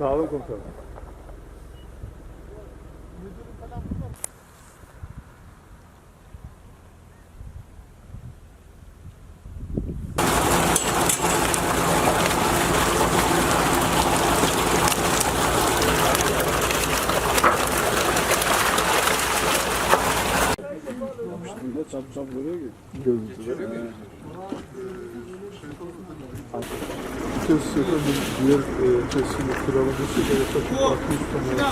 Sağ olun komutanım. Çap çap oraya git. Görüntüler. Tesisleri diğer e, tesisini kiralaması gerekirse farklı üstüne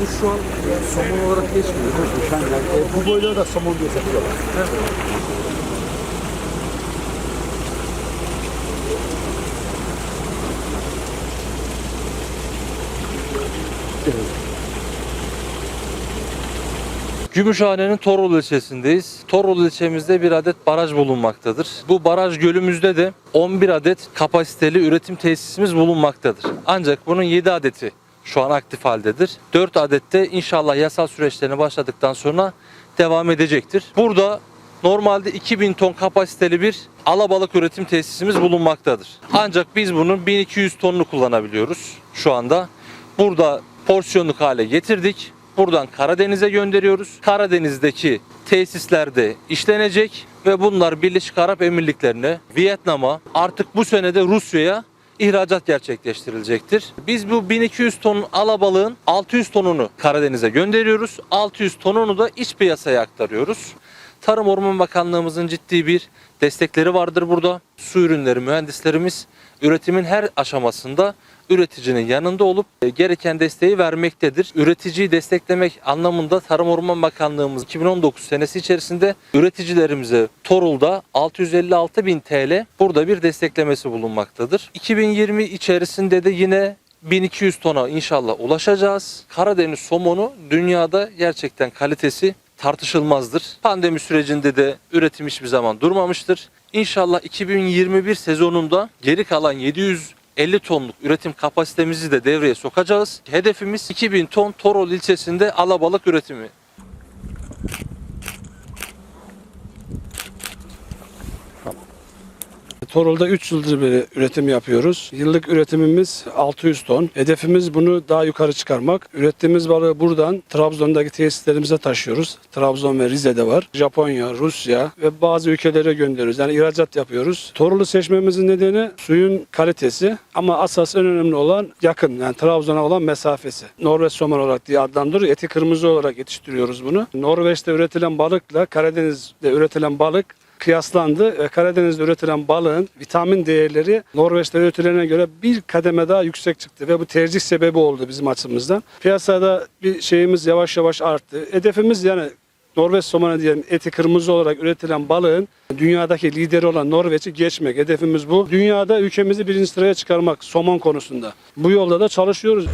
Bu şu an somon olarak geçmiyor. Bu boylara da somon diye satıyorlar. Gümüşhane'nin Torul ilçesindeyiz. Torul ilçemizde bir adet baraj bulunmaktadır. Bu baraj gölümüzde de 11 adet kapasiteli üretim tesisimiz bulunmaktadır. Ancak bunun 7 adeti şu an aktif haldedir. 4 adette inşallah yasal süreçlerini başladıktan sonra devam edecektir. Burada normalde 2000 ton kapasiteli bir alabalık üretim tesisimiz bulunmaktadır. Ancak biz bunun 1200 tonunu kullanabiliyoruz şu anda. Burada porsiyonluk hale getirdik. Buradan Karadeniz'e gönderiyoruz. Karadeniz'deki tesislerde işlenecek ve bunlar Birleşik Arap Emirlikleri'ne, Vietnam'a, artık bu senede Rusya'ya ihracat gerçekleştirilecektir. Biz bu 1200 ton alabalığın 600 tonunu Karadeniz'e gönderiyoruz. 600 tonunu da iç piyasaya aktarıyoruz. Tarım Orman Bakanlığımızın ciddi bir destekleri vardır burada. Su ürünleri mühendislerimiz üretimin her aşamasında üreticinin yanında olup e, gereken desteği vermektedir. Üreticiyi desteklemek anlamında Tarım Orman Bakanlığımız 2019 senesi içerisinde üreticilerimize Torul'da 656 bin TL burada bir desteklemesi bulunmaktadır. 2020 içerisinde de yine 1200 tona inşallah ulaşacağız. Karadeniz somonu dünyada gerçekten kalitesi tartışılmazdır. Pandemi sürecinde de üretim hiçbir zaman durmamıştır. İnşallah 2021 sezonunda geri kalan 750 tonluk üretim kapasitemizi de devreye sokacağız. Hedefimiz 2000 ton Torol ilçesinde alabalık üretimi. Torol'da 3 yıldır beri üretim yapıyoruz. Yıllık üretimimiz 600 ton. Hedefimiz bunu daha yukarı çıkarmak. Ürettiğimiz balığı buradan Trabzon'daki tesislerimize taşıyoruz. Trabzon ve Rize'de var. Japonya, Rusya ve bazı ülkelere gönderiyoruz. Yani ihracat yapıyoruz. Torol'u seçmemizin nedeni suyun kalitesi ama asas en önemli olan yakın yani Trabzon'a olan mesafesi. Norveç somon olarak diye adlandırıyoruz. Eti kırmızı olarak yetiştiriyoruz bunu. Norveç'te üretilen balıkla Karadeniz'de üretilen balık kıyaslandı ve Karadeniz'de üretilen balığın vitamin değerleri Norveç'te üretilene göre bir kademe daha yüksek çıktı ve bu tercih sebebi oldu bizim açımızdan. Piyasada bir şeyimiz yavaş yavaş arttı. Hedefimiz yani Norveç somonu diyelim eti kırmızı olarak üretilen balığın dünyadaki lideri olan Norveç'i geçmek. Hedefimiz bu. Dünyada ülkemizi birinci sıraya çıkarmak somon konusunda. Bu yolda da çalışıyoruz.